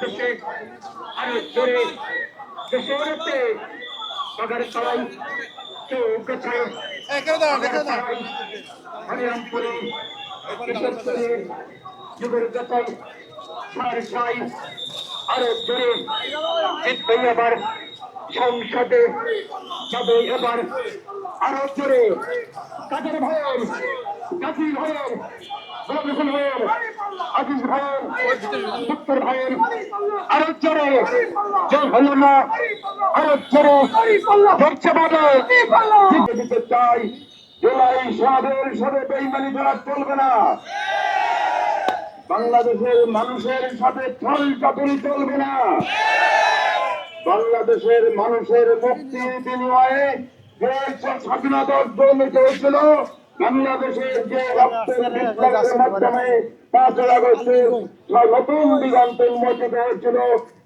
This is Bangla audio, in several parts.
দেশে আরও জোরে শহরেতে বাগার সবাই কেউ কোথায় হরিরামপুরে ঈশ্বরপুরে যুগের কথায় সার সাই আরও জোরে জিতবে এবার সংসদে যাবে এবার আরও জোরে কাদের ভয়ের গাজী ভয়ের রবিহুল ভয়ের আজিজ উত্তর ভয়ের আরও জোরে জয় হলো না। আরও জোরে ধরছে দিতে দিতে চাই। জুলাই সাদের সাথে বেইমানি চলবে না। বাংলাদেশের মানুষের সাথে ছল চাতুরি চলবে না। বাংলাদেশের মানুষের মুক্তির বিনিময়ে যে স্বাধীনতা অর্জনিত হয়েছিল বাংলাদেশের যে রক্তের বিপ্লবের মাধ্যমে পাঁচই আগস্টের নতুন দিগন্ত উন্মোচিত হয়েছিল।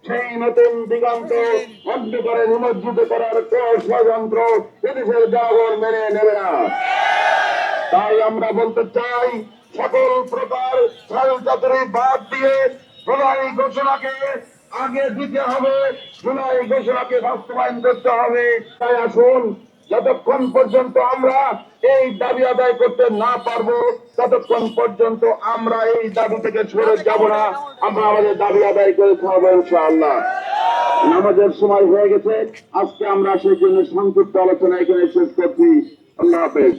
সেই নতুন দিগন্ত অন্ধকারে নিমজ্জিত করার ষড়যন্ত্র এদেশের জনগণ মেনে নেবে না। তাই আমরা বলতে চাই সকল প্রকার ছল বাদ দিয়ে জুলাই ঘোষণাকে আগে দিতে হবে জুলাই ঘোষণাকে বাস্তবায়ন করতে হবে। তাই আসুন যতক্ষণ পর্যন্ত আমরা এই দাবি আদায় করতে না পারব, ততক্ষণ পর্যন্ত আমরা এই দাবি থেকে সরে যাব না। আমরা আমাদের দাবি আদায় করে খাব ইনশাআল্লাহ। নামাজের সময় হয়ে গেছে। আজকে আমরা সেই জন্য সংক্ষিপ্ত আলোচনা এখানে শেষ করছি। আল্লাহ হাফেজ।